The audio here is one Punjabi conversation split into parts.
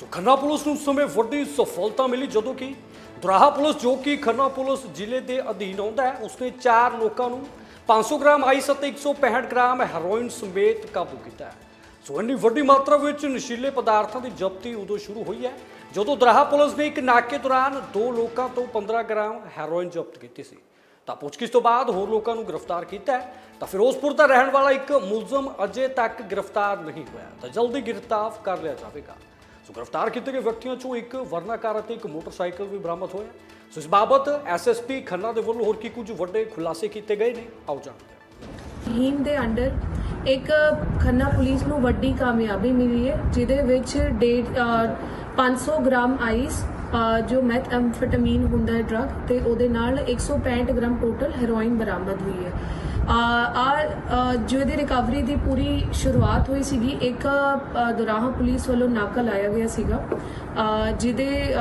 ਸੋ ਖੰਨਾ ਪੁਲਿਸ ਨੂੰ ਉਸ ਸਮੇਂ ਵੱਡੀ ਸਫਲਤਾ ਮਿਲੀ, ਜਦੋਂ ਕਿ ਦੁਰਾਹਾ ਪੁਲਿਸ, ਜੋ ਕਿ ਖੰਨਾ ਪੁਲਿਸ ਜ਼ਿਲ੍ਹੇ ਦੇ ਅਧੀਨ ਆਉਂਦਾ ਹੈ, ਉਸਨੇ ਚਾਰ ਲੋਕਾਂ ਨੂੰ 500 ਗ੍ਰਾਮ ਆਈਸ ਅਤੇ 165 ਗ੍ਰਾਮ ਹੈਰੋਇਨ ਸਮੇਤ ਕਾਬੂ ਕੀਤਾ ਹੈ। ਸੋ ਇੰਨੀ ਵੱਡੀ ਮਾਤਰਾ ਵਿੱਚ ਨਸ਼ੀਲੇ ਪਦਾਰਥਾਂ ਦੀ ਜ਼ਬਤੀ ਉਦੋਂ ਸ਼ੁਰੂ ਹੋਈ ਹੈ, ਜਦੋਂ ਦੁਰਾਹਾ ਪੁਲਿਸ ਨੇ ਇੱਕ ਨਾਕੇ ਦੌਰਾਨ ਦੋ ਲੋਕਾਂ ਤੋਂ 15 ਗ੍ਰਾਮ ਹੈਰੋਇਨ ਜ਼ਬਤ ਕੀਤੀ ਸੀ। ਤਾਂ ਪੁੱਛਗਿੱਛ ਤੋਂ ਬਾਅਦ ਹੋਰ ਲੋਕਾਂ ਨੂੰ ਗ੍ਰਿਫਤਾਰ ਕੀਤਾ ਤਾਂ ਫਿਰੋਜ਼ਪੁਰ ਦਾ ਰਹਿਣ ਵਾਲਾ ਇੱਕ ਮੁਲਜ਼ਮ ਅਜੇ ਤੱਕ ਗ੍ਰਿਫਤਾਰ ਨਹੀਂ ਹੋਇਆ। ਤਾਂ ਜਲਦੀ ਗ੍ਰਿਫਤਾਰ ਕਰ ਲਿਆ ਜਾਵੇਗਾ। ਸੋ ਗ੍ਰਿਫਤਾਰ ਕੀਤੇ ਗਏ ਵਿਅਕਤੀਆਂ ਚੋਂ ਇੱਕ ਵਰਨਾਕਾਰ ਅਤੇ ਇੱਕ ਮੋਟਰਸਾਈਕਲ ਵੀ ਬਰਾਮਦ ਹੋਇਆ। ਸੋ ਇਸ ਬਾਬਤ ਐਸਐਸਪੀ ਖੰਨਾ ਦੇ ਵੱਲੋਂ ਹੋਰ ਕੀ ਕੁਝ ਵੱਡੇ ਖੁਲਾਸੇ ਕੀਤੇ ਗਏ ਨੇ? ਆਓ ਜਾਣਦੇ ਹਾਂ। ਦੇ ਅੰਡਰ ਇੱਕ ਖੰਨਾ ਪੁਲਿਸ ਨੂੰ ਵੱਡੀ ਕਾਮਯਾਬੀ ਮਿਲੀ ਹੈ ਜਿਹਦੇ ਵਿੱਚ 500 ਗ੍ਰਾਮ ਆਈਸ ਅ, ਜੋ ਮੈਥਐਮਫੈਟਾਮੀਨ ਹੁੰਦਾ ਹੈ ਡਰਗ ਤੇ ਉਹਦੇ ਨਾਲ 165 ਗ੍ਰਾਮ ਟੋਟਲ ਹੈਰੋਇਨ ਬਰਾਮਦ ਹੋਈ ਹੈ। ਆ ਜੋ ਇਹਦੀ ਰਿਕਵਰੀ ਦੀ ਪੂਰੀ ਸ਼ੁਰੂਆਤ ਹੋਈ ਸੀਗੀ, ਇੱਕ ਦੁਰਾਹਾ ਪੁਲਿਸ ਵੱਲੋਂ ਨਾਕਾ ਲਾਇਆ ਗਿਆ ਸੀਗਾ ਜਿਹਦੇ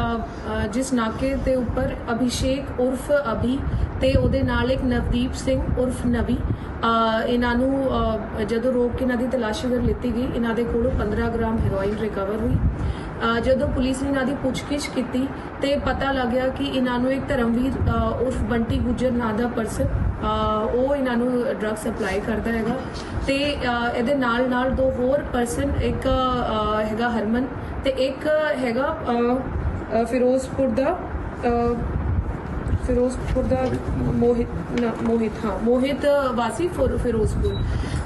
ਜਿਸ ਨਾਕੇ ਦੇ ਉੱਪਰ ਅਭਿਸ਼ੇਕ ਉਰਫ ਅਭੀ ਤੇ ਉਹਦੇ ਨਾਲ ਇੱਕ ਨਵਦੀਪ ਸਿੰਘ ਉਰਫ ਨਵੀ ਇਹਨਾਂ ਨੂੰ ਜਦੋਂ ਰੋਕ ਕੇ ਇਹਨਾਂ ਦੀ ਤਲਾਸ਼ੀ ਕਰ ਲਿੱਤੀ ਗਈ, ਇਹਨਾਂ ਦੇ ਕੋਲੋਂ 15 ਗ੍ਰਾਮ ਹੈਰੋਇਨ ਰਿਕਵਰ ਹੋਈ। ਜਦੋਂ ਪੁਲਿਸ ਨੇ ਇਹਨਾਂ ਦੀ ਪੁੱਛਗਿੱਛ ਕੀਤੀ ਤੇ ਪਤਾ ਲੱਗਿਆ ਕਿ ਇਹਨਾਂ ਨੂੰ ਇੱਕ ਧਰਮਵੀਰ ਉਰਫ ਬੰਟੀ ਗੁੱਜਰ ਨਾਂ ਦਾ ਪਰਸਨ ਉਹ ਇਹਨਾਂ ਨੂੰ ਡਰੱਗ ਸਪਲਾਈ ਕਰਦਾ ਹੈਗਾ। ਤੇ ਇਹਦੇ ਨਾਲ ਨਾਲ ਦੋ ਹੋਰ ਪਰਸਨ ਇੱਕ ਹੈਗਾ ਹਰਮਨ ਤੇ ਇੱਕ ਹੈਗਾ ਫਿਰੋਜ਼ਪੁਰ ਦਾ ਫਿਰੋਜ਼ਪੁਰ ਦਾ ਮੋਹਿਤ ਨਾ, ਮੋਹਿਤ ਹਾਂ ਮੋਹਿਤ ਵਾਸੀ ਫਿਰੋਜ਼ਪੁਰ।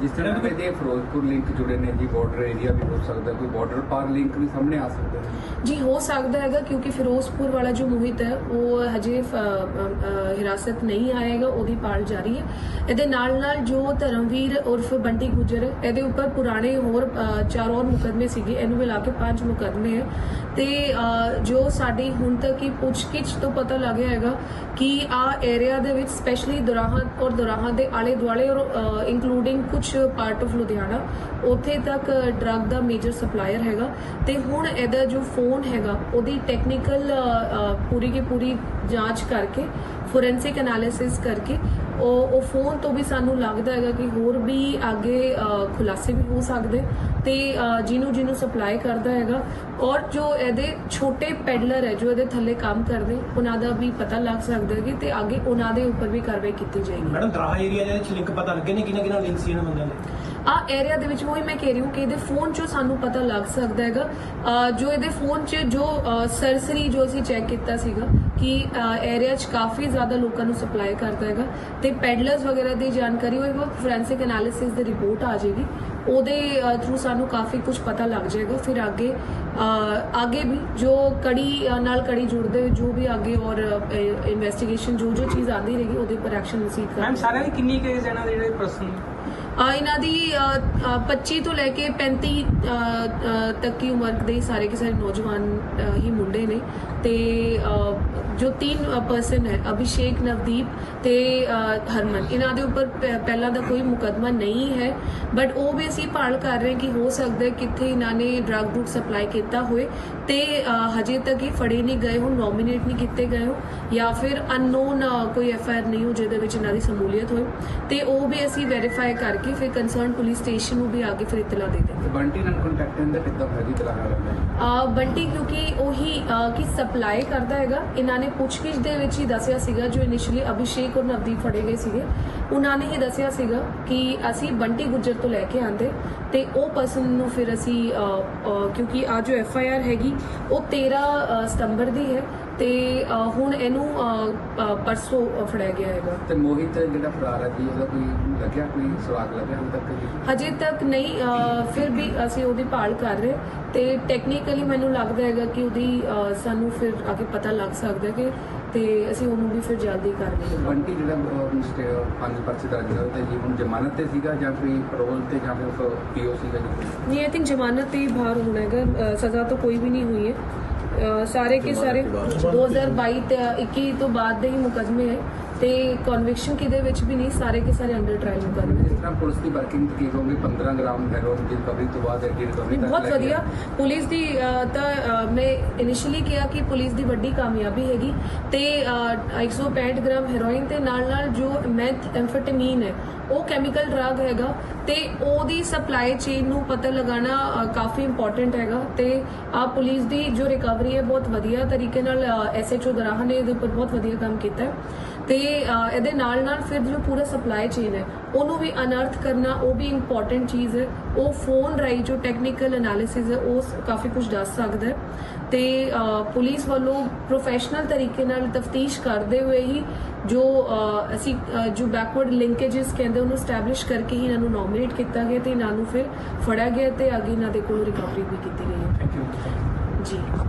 ਜਿਸ ਤਰ੍ਹਾਂ ਇਹਦੇ ਫਿਰੋਜ਼ਪੁਰ ਲਿੰਕ ਜੁੜੇ ਨੇ ਜੀ ਬਾਰਡਰ ਏਰੀਆ ਵੀ ਹੋ ਸਕਦਾ ਕੋਈ ਬਾਰਡਰ ਪਾਰ ਲਿੰਕ ਵੀ ਸਾਹਮਣੇ ਆ ਸਕਦਾ ਹੈ। ਜੀ ਹੋ ਸਕਦਾ ਹੈਗਾ ਕਿਉਂਕਿ ਫਿਰੋਜ਼ਪੁਰ ਵਾਲਾ ਜੋ ਮੋਹਿਤ ਹੈ ਉਹ ਹਜੇ ਹਿਰਾਸਤ ਨਹੀਂ ਆਏਗਾ ਉਹਦੀ ਪਾਲ ਜਾਰੀ ਹੈ। ਇਹਦੇ ਨਾਲ ਨਾਲ ਜੋ ਧਰਮਵੀਰ ਉਰਫ ਬੰਟੀ ਗੁੱਜਰ ਇਹਦੇ ਉੱਪਰ ਪੁਰਾਣੇ ਹੋਰ ਚਾਰ ਹੋਰ ਮੁਕਦਮੇ ਸੀਗੇ ਇਹਨੂੰ ਮਿਲਾ ਕੇ ਪੰਜ ਮੁਕਦਮੇ ਹੈ। ਤੇ ਜੋ ਸਾਡੀ ਹੁਣ ਤੱਕ ਹੀ ਪੁੱਛਗਿੱਛ ਤੋਂ ਪਤਾ ਲੱਗਿਆ ਹੈਗਾ ਕਿ ਆ ਏਰੀਆ ਦੇ ਵਿੱਚ ਸਪੈਸ਼ਲੀ ਦੁਰਾਹਾ ਔਰ ਦੁਰਾਹਾ ਦੇ ਆਲੇ ਦੁਆਲੇ ਔਰ ਇਨਕਲੂਡਿੰਗ ਕੁਝ ਪਾਰਟ ਆਫ ਲੁਧਿਆਣਾ, ਉੱਥੇ ਤੱਕ ਡਰੱਗ ਦਾ ਮੇਜਰ ਸਪਲਾਇਰ ਹੈਗਾ। ਤੇ ਹੁਣ ਇਹਦਾ ਜੋ ਫੋਨ ਹੈਗਾ, ਉਹਦੀ ਟੈਕਨੀਕਲ ਪੂਰੀ ਕੀ ਪੂਰੀ ਜਾਂਚ ਕਰਕੇ ਫੋਰੈਂਸਿਕ ਐਨਾਲਿਸਿਸ ਕਰਕੇ ਉਹ ਉਹ ਫੋਨ ਤੋਂ ਵੀ ਸਾਨੂੰ ਲੱਗਦਾ ਹੈਗਾ ਕਿ ਹੋਰ ਵੀ ਅੱਗੇ ਖੁਲਾਸੇ ਵੀ ਹੋ ਸਕਦੇ ਤੇ ਜਿਹਨੂੰ ਜਿਹਨੂੰ ਸਪਲਾਈ ਕਰਦਾ ਹੈਗਾ ਔਰ ਜੋ ਇਹਦੇ ਛੋਟੇ ਪੈਡਲਰ ਹੈ ਜੋ ਇਹਦੇ ਥੱਲੇ ਕੰਮ ਕਰਦੇ ਉਹਨਾਂ ਦਾ ਵੀ ਪਤਾ ਲੱਗ ਸਕਦਾ ਹੈ ਕਿ ਤੇ ਅੱਗੇ ਉਹਨਾਂ ਦੇ ਉੱਪਰ ਵੀ ਕਾਰਵਾਈ ਕੀਤੀ ਜਾਏਗੀ। ਮੈਡਮ ਦਰਾਹਾ ਏਰੀਆ ਦੇ ਵਿੱਚ ਲਿੰਕ ਪਤਾ ਲੱਗੇ ਨੇ ਕਿਹਨਾਂ ਕਿਹਨਾਂ ਲਿੰਕ ਸੀ ਇਹਨਾਂ ਬੰਦਿਆਂ ਦੇ? ਆ ਏਰੀਆ ਦੇ ਵਿੱਚ ਉਹੀ ਮੈਂ ਕਹਿ ਰਹੀ ਹਾਂ ਕਿ ਇਹਦੇ ਫੋਨ 'ਚੋਂ ਸਾਨੂੰ ਪਤਾ ਲੱਗ ਸਕਦਾ ਹੈਗਾ। ਜੋ ਇਹਦੇ ਫੋਨ 'ਚ ਜੋ ਸਰਸਰੀ ਜੋ ਅਸੀਂ ਚੈੱਕ ਕੀਤਾ ਸੀਗਾ ਕਿ ਏਰੀਆ 'ਚ ਕਾਫੀ ਜ਼ਿਆਦਾ ਲੋਕਾਂ ਨੂੰ ਸਪਲਾਈ ਕਰਦਾ ਹੈਗਾ ਤੇ ਪੈਡਲਰਸ ਵਗੈਰਾ ਦੀ ਜਾਣਕਾਰੀ ਉਹ ਫੋਰੈਂਸਿਕ ਐਨਾਲਿਸਿਸ ਦੀ ਰਿਪੋਰਟ ਆ ਜਾਏਗੀ। ਉਹਦੇ ਥਰੂ ਸਾਨੂੰ ਕਾਫੀ ਕੁਝ ਪਤਾ ਲੱਗ ਜਾਏਗਾ। ਫਿਰ ਅੱਗੇ ਅੱਗੇ ਵੀ ਜੋ ਕੜੀ ਨਾਲ ਕੜੀ ਜੁੜਦੇ ਹੋਏ ਜੋ ਵੀ ਅੱਗੇ ਔਰ ਇਨਵੈਸਟੀਗੇਸ਼ਨ ਜੋ ਜੋ ਚੀਜ਼ ਆਉਂਦੀ ਰਹੇਗੀ ਉਹਦੇ ਪਰ ਐਕਸ਼ਨ ਮੈਮ ਕਰਾਂਗੇ ਸਾਰਿਆਂ ਦੀ ਕਿੰਨੀ ਕੇਸ ਦੇ ਜਿਹੜੇ ਪਰਸਨ ਆ ਇਹਨਾਂ ਦੀ ਅ, ਅ, 25 ਤੋਂ ਲੈ ਕੇ 35 ਅ, ਅ, ਤੱਕ ਦੀ ਉਮਰ ਦੇ ਸਾਰੇ ਕੇ ਸਾਰੇ ਨੌਜਵਾਨ ਹੀ ਮੁੰਡੇ ਨੇ ਤੇ ਜੋ ਤਿੰਨ ਪਰਸਨ ਹੈ ਅਭਿਸ਼ੇਕ ਨਵਦੀਪ ਤੇ ਹਰਮਨ। ਇਹਨਾਂ ਦੇ ਉੱਪਰ ਪਹਿਲਾਂ ਦਾ ਕੋਈ ਮੁਕਦਮਾ ਨਹੀਂ ਹੈ ਬਟ ਉਹ ਵੀ ਅਸੀਂ ਭਾਲ ਕਰ ਰਹੇ ਹਾਂ ਕਿ ਹੋ ਸਕਦਾ ਹੈ ਕਿੱਥੇ ਇਹਨਾਂ ਨੇ ਡਰੱਗ ਡਰੂਗ ਸਪਲਾਈ ਕੀਤਾ ਹੋਏ ਤੇ ਹਜੇ ਤੱਕ ਇਹ ਫੜੇ ਨਹੀਂ ਗਏ ਹੋ ਨੋਮੀਨੇਟ ਨਹੀਂ ਕੀਤੇ ਗਏ ਹੋ ਜਾਂ ਫਿਰ ਅਨਨੋਨ ਕੋਈ ਐਫ ਆਰ ਨਹੀਂ ਹੋ ਜਿਹਦੇ ਵਿੱਚ ਇਹਨਾਂ ਦੀ ਸਮੂਲੀਅਤ ਹੋਏ। ਤੇ ਉਹ ਵੀ ਅਸੀਂ ਵੈਰੀਫਾਈ ਕਰਕੇ ਫਿਰ ਕੰਸਰਨ ਪੁਲਿਸ ਸਟੇਸ਼ਨ ਨੂੰ ਵੀ ਅੱਗੇ ਫਿਰ ਇਤਲਾ ਦੇ ਤੇ ਬੰਟੀ ਨਾਲ ਕੰਟੈਕਟ ਇਹਦਾ ਕਿੱਦਾਂ ਹੋਇਆ ਜੀ ਤਲਾਹਾ ਵਾਲਾ ਆ ਬੰਟੀ ਕਿਉਂਕਿ ਉਹੀ ਕਿ ਸਪਲਾਈ ਕਰਦਾ ਹੈਗਾ ਇਹਨਾਂ ਨੇ ਪੁੱਛਗਿੱਛ ਦੇ ਵਿੱਚ ਹੀ ਦੱਸਿਆ ਸੀਗਾ, ਜੋ ਇਨੀਸ਼ੀਅਲੀ ਅਭਿਸ਼ੇਕ ਔਰ ਨਵਦੀਪ ਫੜੇ ਗਏ ਸੀਗੇ, ਉਹਨਾਂ ਨੇ ਹੀ ਦੱਸਿਆ ਸੀਗਾ ਕਿ ਅਸੀਂ ਬੰਟੀ ਗੁੱਜਰ ਤੋਂ ਲੈ ਕੇ ਆਂਦੇ ਤੇ ਉਹ ਪਰਸਨ ਨੂੰ ਫਿਰ ਅਸੀਂ ਕਿਉਂਕਿ ਆ ਜੋ ਐਫ ਆਈ ਆਰ ਹੈਗੀ ਉਹ 13 ਅ, ਸਤੰਬਰ ਦੀ ਹੈ ਤੇ ਹੁਣ ਇਹਨੂੰ ਪਰਸੋਂ ਫੜਿਆ ਗਿਆ ਹੈਗਾ। ਤੇ ਮੋਹਿਤ ਜਿਹੜਾ ਫਰਾਰ ਹੈ ਜੀ ਉਹਦਾ ਕੋਈ ਲੱਗਿਆ ਕੋਈ ਸਵਾਗ ਲੱਗਿਆ ਹੁਣ ਤੱਕ ਜੀ? ਹਜੇ ਤੱਕ ਨਹੀਂ ਫਿਰ ਵੀ ਅਸੀਂ ਉਹਦੀ ਭਾਲ ਕਰ ਰਹੇ ਤੇ ਟੈਕਨੀਕਲੀ ਮੈਨੂੰ ਲੱਗਦਾ ਹੈਗਾ ਕਿ ਉਹਦੀ ਸਾਨੂੰ ਫਿਰ ਅੱਗੇ ਪਤਾ ਲੱਗ ਸਕਦਾ ਕਿ ਤੇ ਅਸੀਂ ਉਹਨੂੰ ਵੀ ਫਿਰ ਜਲਦੀ ਕਰ ਲਈਏ ਬੰਟੀ ਜਿਹੜਾ ਸਟੇ- ਪੰਜ ਪਰਚੇ ਦਰਜ ਹੋਏ ਤੇ ਜੀ ਹੁਣ ਜ਼ਮਾਨਤ ਤੇ ਸੀਗਾ ਜਾਂ ਕੋਈ ਪੈਰੋਲ ਤੇ ਜਾਂ ਫਿਰ ਪੀਓ ਸੀਗਾ ਜੀ? ਕੋਈ? ਨਹੀਂ ਆਈ ਥਿੰਕ ਜ਼ਮਾਨਤ ਤੇ ਹੀ ਬਾਹਰ ਹੋਣਾ ਹੈਗਾ। ਸਜ਼ਾ ਤਾਂ ਕੋਈ ਵੀ ਨਹੀਂ ਹੋਈ ਹੈ। ਸਾਰੇ ਕੇ ਸਾਰੇ 2022 ਤੇ 21 ਤੋਂ ਬਾਅਦ ਦੇ ਹੀ ਮੁਕਦਮੇ ਹੈ। ਤੇ ਕਨਵਿਕਸ਼ਨ ਕਿਦੇ ਵਿੱਚ ਵੀ ਨਹੀਂ ਸਾਰੇ ਕੇ ਸਾਰੇ ਅੰਡਰ ਟ੍ਰਾਇਲ ਜਿਸ ਮੁਕੱਦਮੇ ਤਰ੍ਹਾਂ ਪੁਲਿਸ ਦੀ ਵਰਕਿੰਗ ਕੀ ਕਹੋਗੇ 15 ਗ੍ਰਾਮ ਹੈਰੋਇਨ ਦੀ ਰਿਕਵਰੀ ਤੋਂ ਬਾਅਦ ਐਡੀ ਰਿਕਵਰੀ ਬਹੁਤ ਵਧੀਆ। ਪੁਲਿਸ ਦੀ ਤਾਂ ਮੈਂ ਇਨੀਸ਼ੀਅਲੀ ਕਿਹਾ ਕਿ ਪੁਲਿਸ ਦੀ ਵੱਡੀ ਕਾਮਯਾਬੀ ਹੈਗੀ ਤੇ ਅਹ, 165 ਗ੍ਰਾਮ ਹੈਰੋਇਨ ਤੇ ਨਾਲ ਨਾਲ ਜੋ ਮੈਥ ਐਮਫੈਟਾਮੀਨ ਹੈ ਉਹ ਕੈਮੀਕਲ ਡਰਗ ਹੈਗਾ ਤੇ ਉਹਦੀ ਸਪਲਾਈ ਚੇਨ ਨੂੰ ਪਤਾ ਲਗਾਉਣਾ ਅਹ, ਕਾਫੀ ਇੰਪੋਰਟੈਂਟ ਹੈਗਾ ਤੇ ਆ ਪੁਲਿਸ ਦੀ ਜੋ ਰਿਕਵਰੀ ਹੈ ਬਹੁਤ ਵਧੀਆ ਤਰੀਕੇ ਨਾਲ ਐਸਐਚਓ ਦਰਾਹਾ ਨੇ ਇਹਦੇ ਉੱਪਰ ਬਹੁਤ ਵਧੀਆ ਕੰਮ ਕੀਤਾ ਹੈ। ਤੇ ਇਹਦੇ ਨਾਲ ਨਾਲ ਫਿਰ ਜੋ ਪੂਰਾ ਸਪਲਾਈ ਚੇਨ ਹੈ ਉਹਨੂੰ ਵੀ ਅਨਰਥ ਕਰਨਾ ਉਹ ਵੀ ਇੰਪੋਰਟੈਂਟ ਚੀਜ਼ ਹੈ। ਉਹ ਫੋਨ ਰਾਈ ਜੋ ਟੈਕਨੀਕਲ ਐਨਾਲਿਸਿਸ ਹੈ ਉਹ ਕਾਫੀ ਕੁਝ ਦੱਸ ਸਕਦਾ ਹੈ। ਤੇ ਪੁਲਿਸ ਵੱਲੋਂ ਪ੍ਰੋਫੈਸ਼ਨਲ ਤਰੀਕੇ ਨਾਲ ਤਫਤੀਸ਼ ਕਰਦੇ ਹੋਏ ਹੀ ਜੋ ਅਸੀਂ ਜੋ ਬੈਕਵਰਡ ਲਿੰਕੇजेस ਕਹਿੰਦੇ ਉਹਨੂੰ ਸਟੈਬਲਿਸ਼ ਕਰਕੇ ਹੀ ਇਹਨਾਂ ਨੂੰ ਨੋਮੀਨੇਟ ਕੀਤਾ ਗਿਆ ਤੇ ਇਹਨਾਂ ਨੂੰ ਫਿਰ ਫੜਿਆ ਗਿਆ ਤੇ ਅੱਗੇ ਇਹਨਾਂ ਦੇ ਕੋਲੋਂ ਰਿਕਵਰੀ ਵੀ ਕੀਤੀ ਗਈ ਹੈ। ਥੈਂਕ ਯੂ ਜੀ।